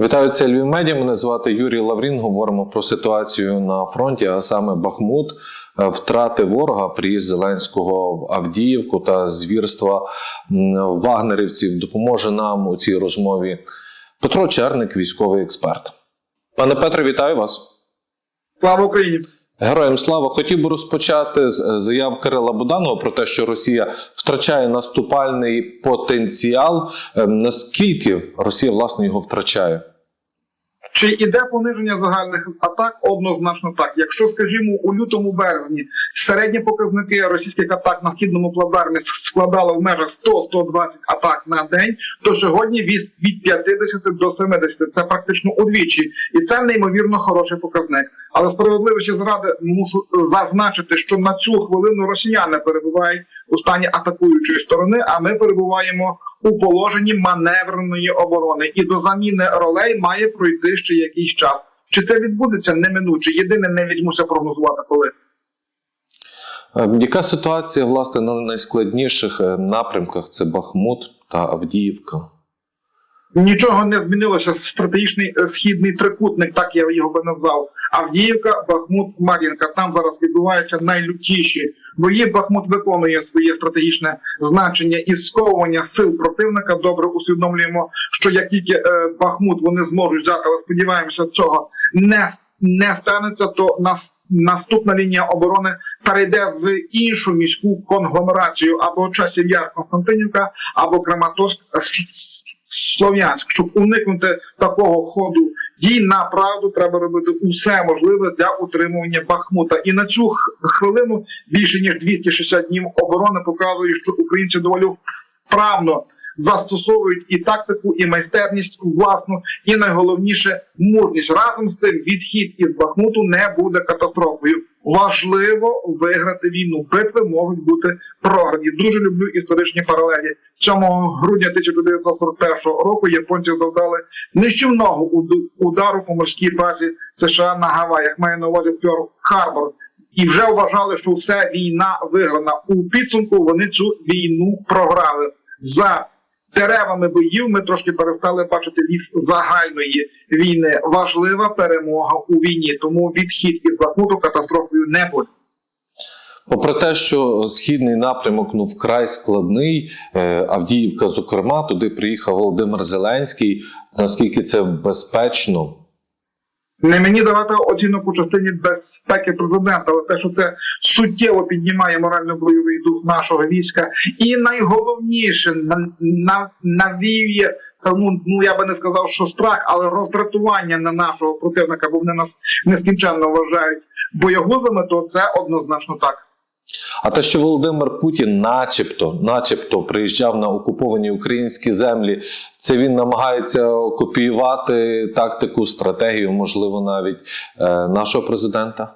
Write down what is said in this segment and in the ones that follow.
Вітаю, це Львів Медіа. Мене звати Юрій Лаврін. Говоримо про ситуацію на фронті, а саме Бахмут, е, втрати ворога, приїзд Зеленського в Авдіївку та звірства вагнерівців допоможе нам у цій розмові. Петро Черник, військовий експерт. Пане Петре, вітаю вас. Слава Україні! Героям слава хотів би розпочати з е, заяв Кирила Буданова про те, що Росія втрачає наступальний потенціал. Е, Наскільки Росія власне його втрачає? Чи іде пониження загальних атак? Однозначно так. Якщо, скажімо, у лютому березні середні показники російських атак на східному плацдармі складали в межах 100-120 атак на день, то сьогодні від від 50 до 70. Це практично удвічі, і це неймовірно хороший показник. Але справедливості зради мушу зазначити, що на цю хвилину росіяни перебувають у стані атакуючої сторони, а ми перебуваємо у положенні маневреної оборони. І до заміни ролей має пройти ще якийсь час. Чи це відбудеться неминуче? Єдине не візьмуся прогнозувати коли. Е, Яка ситуація власне на найскладніших е, напрямках? Це Бахмут та Авдіївка. Нічого не змінилося. Стратегічний е, східний трикутник, так я його би назвав. Авдіївка, Бахмут, Мар'їнка. Там зараз відбуваються найлютіші бої. Бахмут виконує своє стратегічне значення і сковування сил противника. Добре усвідомлюємо, що як тільки е, Бахмут вони зможуть взяти, але сподіваємося, цього не не станеться, то нас наступна лінія оборони перейде в іншу міську конгломерацію або часів Яр Константинівка, або Краматорськ С- Слов'янськ. Щоб уникнути такого ходу дій, направду треба робити усе можливе для утримування Бахмута. І на цю хвилину більше ніж 260 днів оборони показує, що українці доволі вправно застосовують і тактику, і майстерність власну, і найголовніше мужність. Разом з тим, відхід із Бахмуту не буде катастрофою. Важливо виграти війну. Битви можуть бути програні. Дуже люблю історичні паралелі. 7 грудня 1941 року японці завдали нищівного удару по морській базі США на Гаваях. Маю на увазі Пьорл Харбор. І вже вважали, що все війна виграна. У підсумку вони цю війну програли за деревами боїв. Ми трошки перестали бачити ліс загальної війни. Важлива перемога у війні. Тому відхід із Бахмуту катастрофою не буде. Попри те, що східний напрямок ну вкрай складний, е, Авдіївка, зокрема, туди приїхав Володимир Зеленський. Наскільки це безпечно? Не мені давати оцінок у частині безпеки президента, але те, що це суттєво піднімає морально-бойовий дух нашого війська, і найголовніше на, на, навіює. Ну, ну я би не сказав, що страх, але роздратування на нашого противника, бо вони нас нескінченно вважають боягузами, то це однозначно так. А те, що Володимир Путін, начебто, начебто, приїжджав на окуповані українські землі, це він намагається копіювати тактику, стратегію, можливо, навіть е, нашого президента.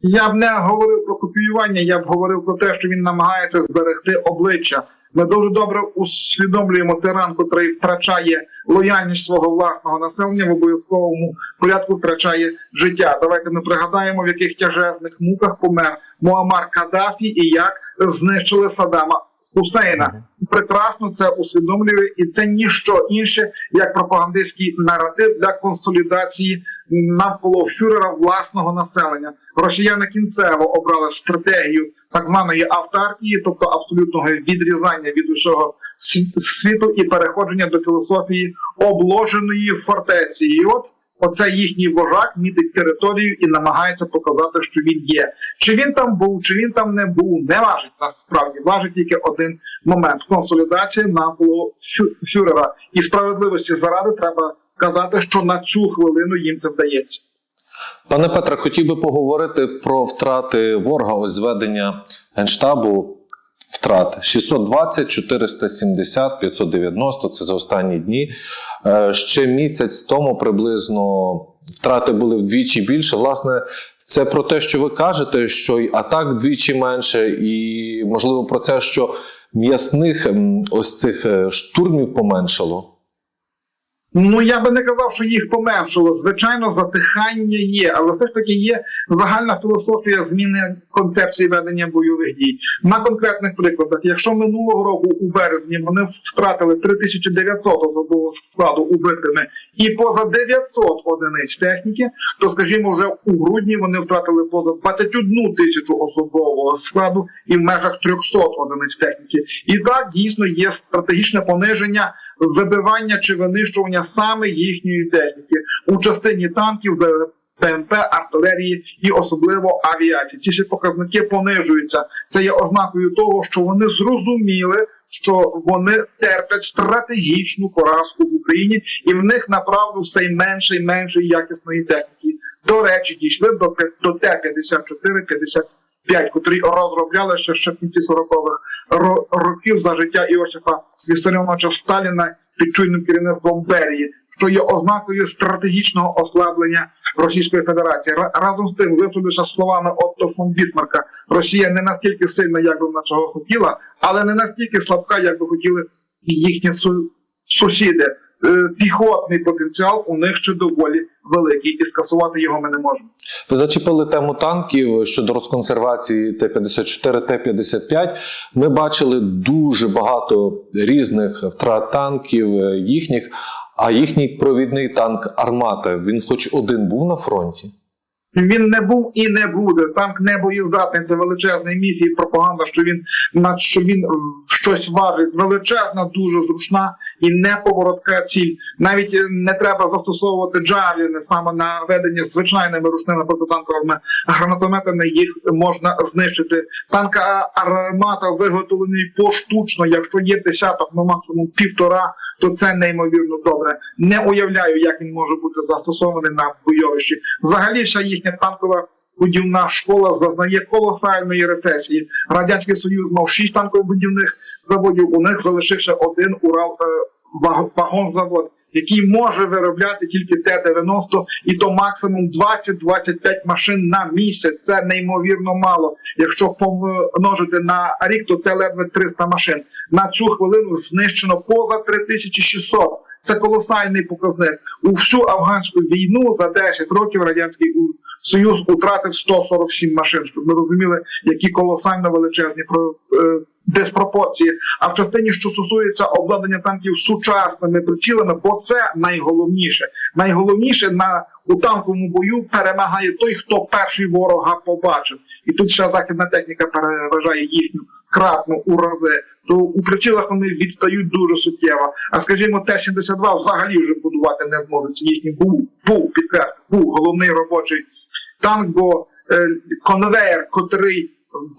Я б не говорив про копіювання, я б говорив про те, що він намагається зберегти обличчя. Ми дуже добре усвідомлюємо тиран, котрий втрачає лояльність свого власного населення в обов'язковому порядку втрачає життя. Давайте ми пригадаємо, в яких тяжезних муках помер Муаммар Каддафі і як знищили Саддама Хусейна. Прекрасно це усвідомлює, і це ніщо інше як пропагандистський наратив для консолідації навколо фюрера власного населення. Росіяни кінцево обрали стратегію так званої автаркії, тобто абсолютного відрізання від усього світу і переходження до філософії обложеної фортеці. І от оце їхній вожак мітить територію і намагається показати, що він є. Чи він там був, чи він там не був, не важить насправді. Важить тільки один момент: консолідація навколо фюрера. І справедливості заради треба казати, що на цю хвилину їм це вдається. Пане Петре, хотів би поговорити про втрати ворога. Ось зведення генштабу втрат 620, 470, 590 Це за останні дні. Е, Ще місяць тому приблизно втрати були вдвічі більше. Власне, це про те, що ви кажете, що й атак вдвічі менше, і можливо про це, що м'ясних ось цих е, штурмів поменшало. Ну я би не казав, що їх поменшило. Звичайно, затихання є, але все ж таки є загальна філософія зміни концепції ведення бойових дій. На конкретних прикладах, якщо минулого року у березні вони втратили 3900 особового складу убитими і поза 900 одиниць техніки, то скажімо, вже у грудні вони втратили поза 21 тисячу особового складу і в межах 300 одиниць техніки. І так дійсно є стратегічне пониження вибивання чи винищування саме їхньої техніки у частині танків, ПМП, артилерії і особливо авіації. Ці всі показники понижуються. Це є ознакою того, що вони зрозуміли, що вони терплять стратегічну поразку в Україні, і в них направду все менше і менше якісної техніки. До речі, дійшли до, пе- до Т-54-55, котрі розробляли ще в кінці 40-х ро- років за життя Іосифа Вісаріоновича Сталіна під чуйним керівництвом Берії, що є ознакою стратегічного ослаблення Російської Федерації. Разом з тим, висловивши словами Отто фон Бісмарка, Росія не настільки сильна, як би вона цього хотіла, але не настільки слабка, як би хотіли їхні сусіди. Е, Піхотний потенціал у них ще доволі великий, і скасувати його ми не можемо. Ви зачепили тему танків щодо розконсервації Т-54, Т-55. Ми бачили дуже багато різних втрат танків е, їхніх, а їхній провідний танк Армата, він хоч один був на фронті. Він не був і не буде. Танк не боєздатний, це величезний міф і пропаганда, що він що він е, щось важить. Величезна, дуже зручна і неповоротка ціль. Навіть е, не треба застосовувати джавліни саме на ведення звичайними ручними протитанковими гранатометами. Їх можна знищити. Танк а- армата виготовлений поштучно. Якщо є десяток, ну максимум півтора, то це неймовірно добре. Не уявляю, як він може бути застосований на бойовищі. Взагалі, вся їхня танкова будівна школа зазнає колосальної рецесії. Радянський Союз мав шість танково-будівних заводів. У них залишився один Урал е, вагонзавод, який може виробляти тільки Т-90, і то максимум 20-25 машин на місяць. Це неймовірно мало. Якщо помножити на рік, то це ледве 300 машин. На цю хвилину знищено поза 3600. Це колосальний показник. У всю афганську війну за 10 років радянський Союз утратив 147 машин, щоб ми розуміли, які колосально величезні про- е, диспропорції. А в частині, що стосується обладнання танків сучасними прицілами, бо це найголовніше. Найголовніше на у танковому бою перемагає той, хто перший ворога побачив. І тут ще західна техніка переважає їхню кратно у рази. То у прицілах вони відстають дуже суттєво. А скажімо, Т-72 взагалі вже будувати не зможуть. Це їхній був, був підкреслю, був головний робочий танк, бо е, конвеєр, котрий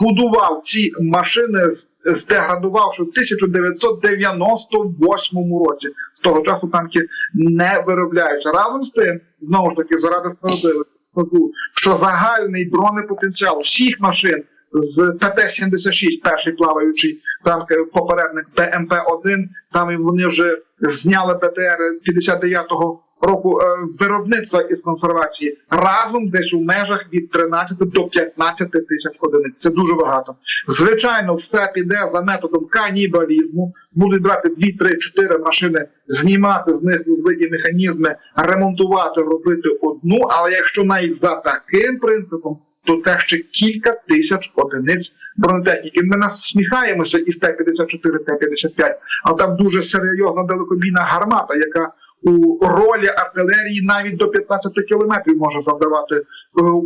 будував ці машини, здеградувавши в 1998 році. З того часу танки не виробляються. Разом з тим, знову ж таки, заради справедливості скажу, що загальний бронепотенціал всіх машин з ТТ-76, перший плаваючий танк е, попередник БМП-1, там вони вже зняли БТР 59-го року е, виробництва із консервації разом десь у межах від 13 до 15 тисяч одиниць. Це дуже багато. Звичайно, все піде за методом канібалізму. Будуть брати 2, 3, 4 машини, знімати з них вузли механізми, ремонтувати, робити одну. Але якщо навіть за таким принципом, то це ще кілька тисяч одиниць бронетехніки. Ми насміхаємося із Т-54, Т-55, але там дуже серйозна далекобійна гармата, яка у ролі артилерії навіть до 15 кілометрів може завдавати е,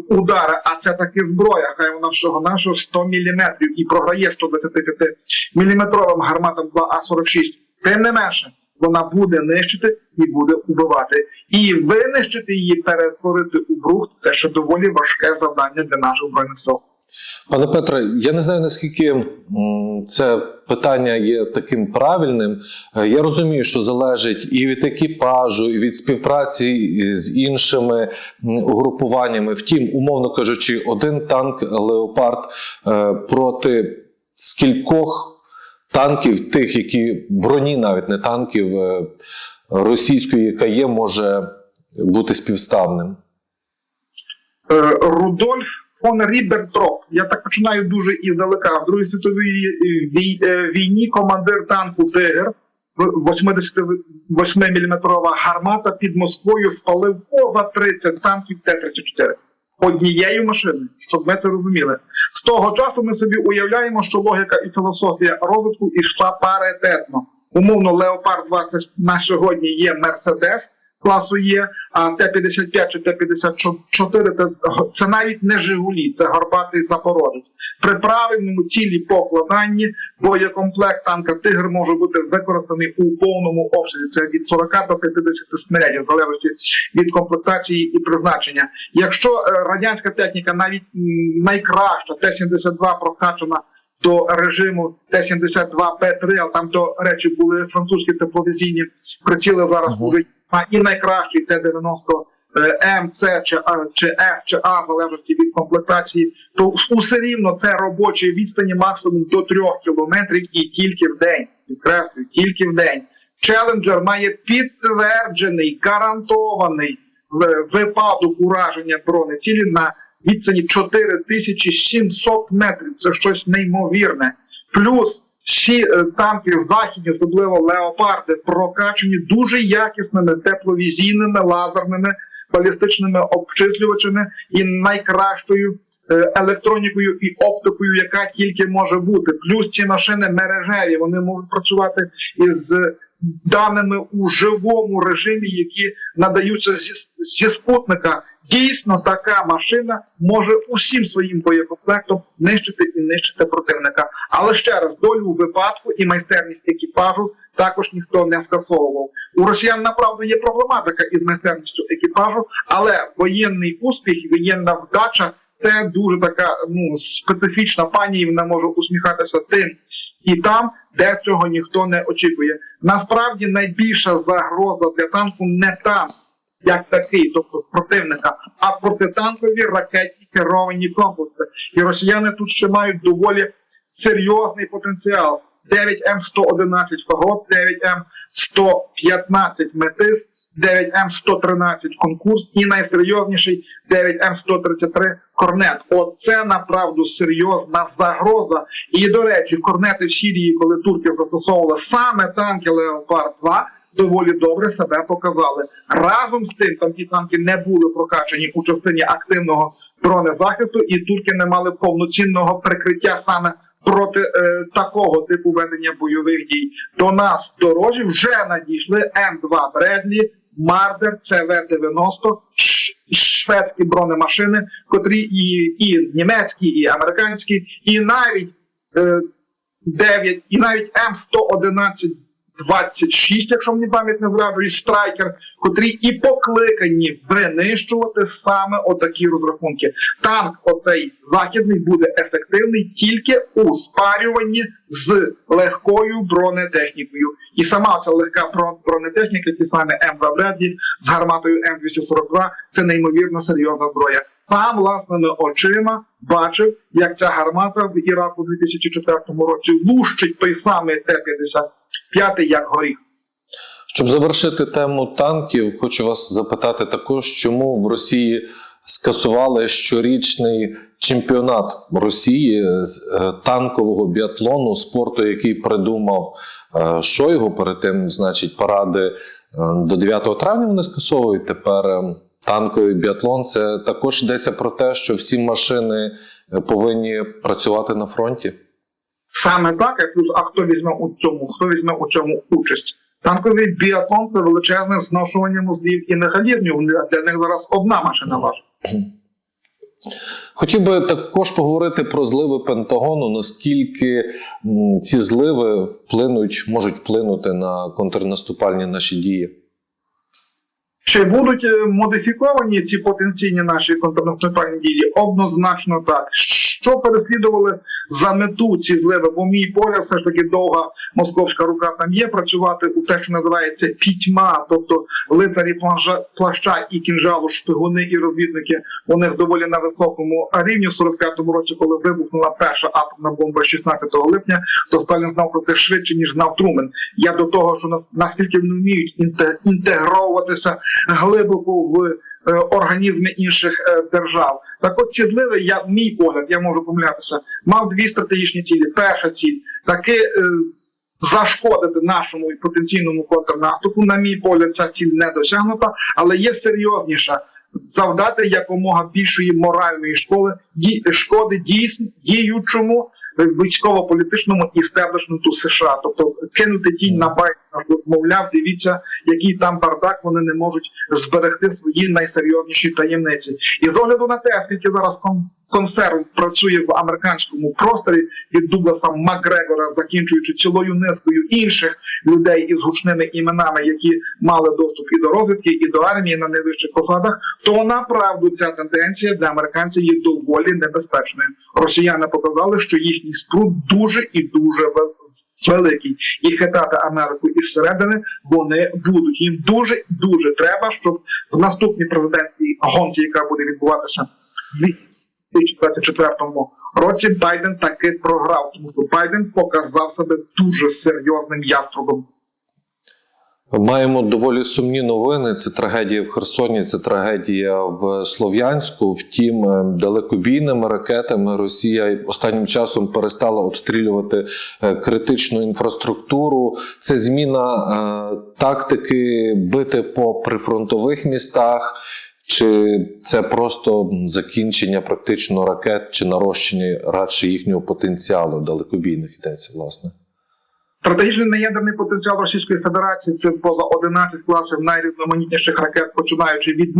удари. А це таки зброя. Хай вона всього нашого 100 міліметрів і програє 125 міліметровим гарматам 2А46. Тим не менше, вона буде нищити і буде убивати. І винищити її, перетворити у брухт це ще доволі важке завдання для наших збройних сил. Пане Петре, я не знаю наскільки це питання є таким правильним. Е, Я розумію, що залежить і від екіпажу, і від співпраці з іншими угрупуваннями. Втім, умовно кажучи, один танк Леопард е, проти скількох танків, тих, які броні, навіть не танків е, російської, яка є, може бути співставним. Е, Рудольф фон Ріббентроп. Я так починаю дуже іздалека. В Другій світовій е, війні командир танку Тигр 88 мм гармата під Москвою спалив поза 30 танків Т-34 однією машиною, щоб ми це розуміли. З того часу ми собі уявляємо, що логіка і філософія розвитку ішла паритетно. Умовно, Леопард 20 на сьогодні є Мерседес класу Є, а Т-55 чи Т-54 це, це навіть не Жигулі, це горбатий Запорожець. При правильному цілі покладанні боєкомплект танка Тигр може бути використаний у повному обсязі. Це від 40 до 50 снарядів, в залежності від комплектації і призначення. Якщо е, радянська техніка, навіть найкраща Т-72 прокачана до режиму Т-72Б3, а там, до речі, були французькі тепловізійні приціли зараз Мгм. будуть а і найкращий Т-90 М, С чи чи Ф чи А, в залежності від комплектації, то усе рівно це робочі відстані максимум до 3 кілометрів і тільки в день. Підкреслюю, тільки в день. Челенджер має підтверджений, гарантований випадок ураження бронецілі на відстані 4700 метрів. Це щось неймовірне. Плюс всі е, танки західні, особливо леопарди, прокачені дуже якісними тепловізійними лазерними балістичними обчислювачами і найкращою е, електронікою і оптикою, яка тільки може бути. Плюс ці машини мережеві, вони можуть працювати із даними у живому режимі, які надаються зі, спутника. Дійсно, така машина може усім своїм боєкомплектом нищити і нищити противника. Але ще раз, долю випадку і майстерність екіпажу також ніхто не скасовував. У росіян направду є проблематика із майстерністю екіпажу, але воєнний успіх, воєнна вдача це дуже така ну специфічна пані, і вона може усміхатися тим і там, де цього ніхто не очікує. Насправді найбільша загроза для танку не танк, як такий, тобто противника, а протитанкові ракетні керовані комплекси. І росіяни тут ще мають доволі серйозний потенціал. 9М111 фагот, 9М115 метис, 9М113 конкурс і найсерйозніший 9М133 корнет. Оце направду серйозна загроза. І до речі, корнети в Сірії, коли турки застосовували саме танки Леопард 2 доволі добре себе показали. Разом з тим, там ті танки не були прокачані у частині активного бронезахисту, і турки не мали повноцінного прикриття саме проти е, такого типу ведення бойових дій. До нас в дорожі вже надійшли М2 Бредлі, Мардер, ЦВ-90, шведські бронемашини, котрі і, і німецькі, і американські, і навіть е, 9, і навіть М111 26, якщо мені пам'ять не зраджує, страйкер, котрі і покликані винищувати саме отакі розрахунки. Танк, оцей західний, буде ефективний тільки у спарюванні з легкою бронетехнікою. І сама ця легка бронетехніка, ті самі М2 Бредлі з гарматою М242, це неймовірно серйозна зброя. Сам власними очима бачив, як ця гармата в Іраку у 2004 році лущить той самий Т-55, як горіх. Щоб завершити тему танків, хочу вас запитати також, чому в Росії скасували щорічний чемпіонат Росії з е, танкового біатлону, спорту, який придумав е, Шойгу. Перед тим, значить, паради е, до 9 травня вони скасовують. Тепер танковий біатлон. Це також йдеться про те, що всі машини повинні працювати на фронті. Саме так, плюс, а хто візьме у цьому, хто візьме у цьому участь? Танковий біатлон це величезне зношування мозлів і механізмів. Для них зараз одна машина важить. Хотів би також поговорити про зливи Пентагону. Наскільки ці зливи вплинуть, можуть вплинути на контрнаступальні наші дії? Чи будуть е, модифіковані ці потенційні наші контрнаступальні дії? Однозначно так. Що переслідували за мету ці зливи? Бо мій поля все ж таки довга московська рука там є. Працювати у те, що називається пітьма, тобто лицарі планжа, плаща і кінжалу, шпигуни і розвідники. У них доволі на високому рівні. В 45-му році, коли вибухнула перша атомна бомба 16 липня, то Сталін знав про це швидше ніж знав Трумен. Я до того, що нас наскільки вони вміють інте- інтегровуватися глибоко в е, організми інших е, держав. Так от ці зливи, я мій погляд, я можу помилятися, мав дві стратегічні цілі. Перша ціль таки е, зашкодити нашому потенційному контрнаступу. На мій погляд, ця ціль не досягнута, але є серйозніша. Завдати якомога більшої моральної школи шкоди дійсно діючому військово-політичному істеблішменту США, тобто кинути тінь на Байдена, мовляв, дивіться, який там бардак, вони не можуть зберегти свої найсерйозніші таємниці. І з огляду на те, скільки зараз кон- консерв працює в американському просторі від Дугласа Макгрегора, закінчуючи цілою низкою інших людей із гучними іменами, які мали доступ і до розвідки, і до армії на найвищих посадах, то направду ця тенденція для американців є доволі небезпечною. Росіяни показали, що їхній спрут дуже і дуже великий, і хитати Америку із середини вони будуть. Їм дуже дуже треба, щоб в наступній президентській гонці, яка буде відбуватися 2024 році, Байден таки програв, тому що Байден показав себе дуже серйозним яструбом. Маємо доволі сумні новини. Це трагедія в Херсоні, це трагедія в Слов'янську. Втім, е, далекобійними ракетами Росія останнім часом перестала обстрілювати е, критичну інфраструктуру. Це зміна е, тактики бити по прифронтових містах. Чи це просто закінчення практично ракет, чи нарощення радше їхнього потенціалу далекобійних йдеться, власне? Стратегічний неядерний потенціал Російської Федерації це поза 11 класів найрізноманітніших ракет, починаючи від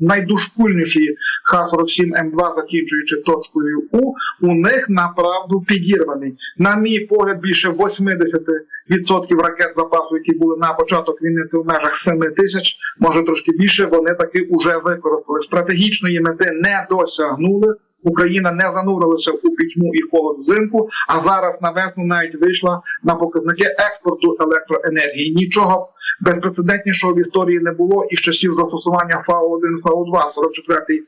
найдушкульнішої Х-47 М2, закінчуючи точкою У, у них направду підірваний. На мій погляд, більше 80% ракет запасу, які були на початок війни, це в межах 7 тисяч, може трошки більше. Вони таки уже використали. Стратегічної мети не досягнули. Україна не занурилася у пітьму і холод взимку, а зараз на весну навіть вийшла на показники експорту електроенергії. Нічого безпрецедентнішого в історії не було із часів застосування ФАО-1, ФАО-2, 44-й,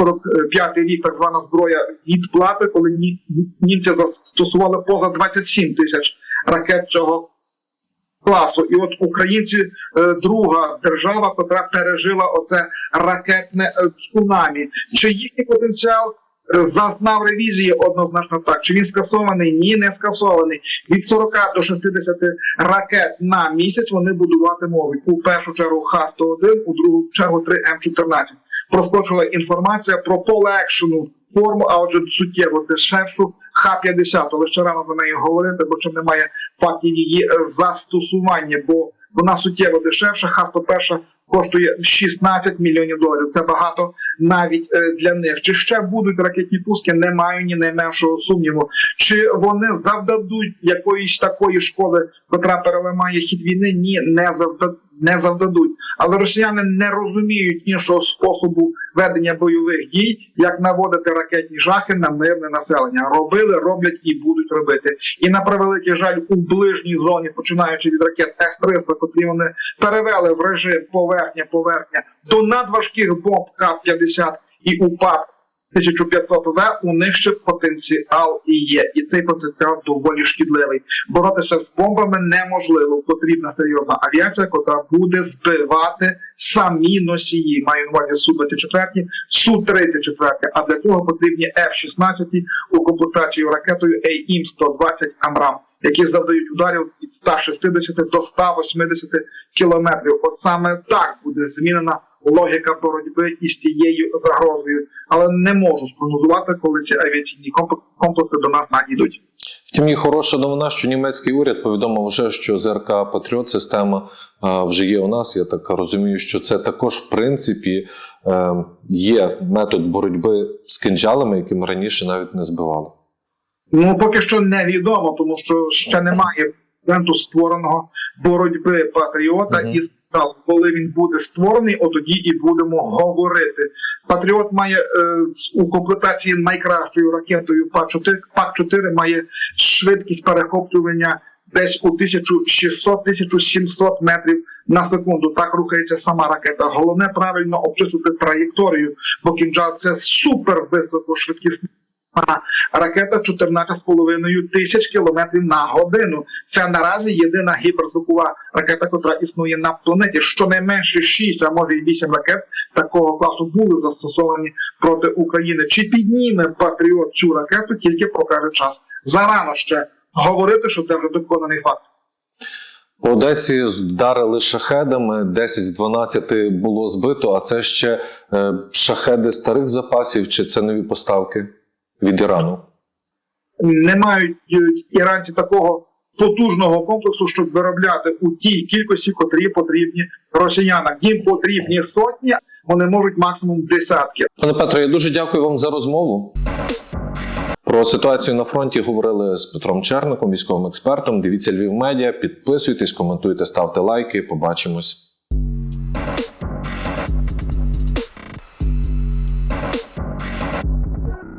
45-й рік, так звана зброя відплати, коли ні- німці застосували поза 27 тисяч ракет цього класу. І от українці е, друга держава, яка пережила оце ракетне е, цунамі. Чи їхній потенціал зазнав ревізії однозначно так? Чи він скасований? Ні, не скасований. Від 40 до 60 ракет на місяць вони будувати можуть. У першу чергу Х-101, у другу чергу 3 М14. Проскочила інформація про полегшену форму, а отже, суттєво дешевшу Х-50. Але ще рано за неї говорити, бо чим немає фактів її застосування, бо вона суттєво дешевша. Х-101 коштує 16 мільйонів доларів. Це багато навіть е, для них. Чи ще будуть ракетні пуски? Не маю ні найменшого сумніву. Чи вони завдадуть якоїсь такої школи, котра переламає хід війни? Ні, не завдадуть. Не завдадуть, але росіяни не розуміють іншого способу ведення бойових дій, як наводити ракетні жахи на мирне населення. Робили, роблять і будуть робити. І на превеликий жаль, у ближній зоні, починаючи від ракет С-300, котрі вони перевели в режим поверхня-поверхня до надважких бомб К-50 і УПАП 1500В, у них ще потенціал і є. І цей потенціал доволі шкідливий. Боротися з бомбами неможливо. Потрібна серйозна авіація, яка буде збивати самі носії. Маю на увазі Су-24, Су-34. А для цього потрібні F-16 у комплектації ракетою AIM-120 Амрам, які завдають ударів від 160 до 180 кілометрів. От саме так буде змінена логіка боротьби із цією загрозою, але не можу спрогнозувати, коли ці авіаційні комплекси, до нас надійдуть. Втім, є хороша новина, що німецький уряд повідомив вже, що ЗРК Патріот система вже є у нас. Я так розумію, що це також в принципі е, є метод боротьби з кинджалами, які ми раніше навіть не збивали. Ну поки що невідомо, тому що ще немає моменту створеного боротьби патріота Мгм. і сказав, коли він буде створений, от тоді і будемо говорити. Патріот має е, у комплектації найкращою ракетою ПАК-4, ПАК-4 має швидкість перехоплювання десь у 1600-1700 метрів на секунду. Так рухається сама ракета. Головне правильно обчислити траєкторію, бо кінжал це супер високошвидкісна ракета 14,5 тисяч кілометрів на годину. Це наразі єдина гіперзвукова ракета, яка існує на планеті. Щонайменше 6, а може і 8 ракет такого класу були застосовані проти України. Чи підніме Патріот цю ракету, тільки покаже час. Зарано ще говорити, що це вже доконаний факт. По Одесі вдарили шахедами, 10 з 12 було збито, а це ще е, шахеди старих запасів, чи це нові поставки від Ірану? Не мають е, іранці такого потужного комплексу, щоб виробляти у тій кількості, котрі потрібні росіянам. Їм потрібні сотні, вони можуть максимум десятки. Пане Петре, я дуже дякую вам за розмову. Про ситуацію на фронті говорили з Петром Черником, військовим експертом. Дивіться Львів медіа, підписуйтесь, коментуйте, ставте лайки. Побачимось.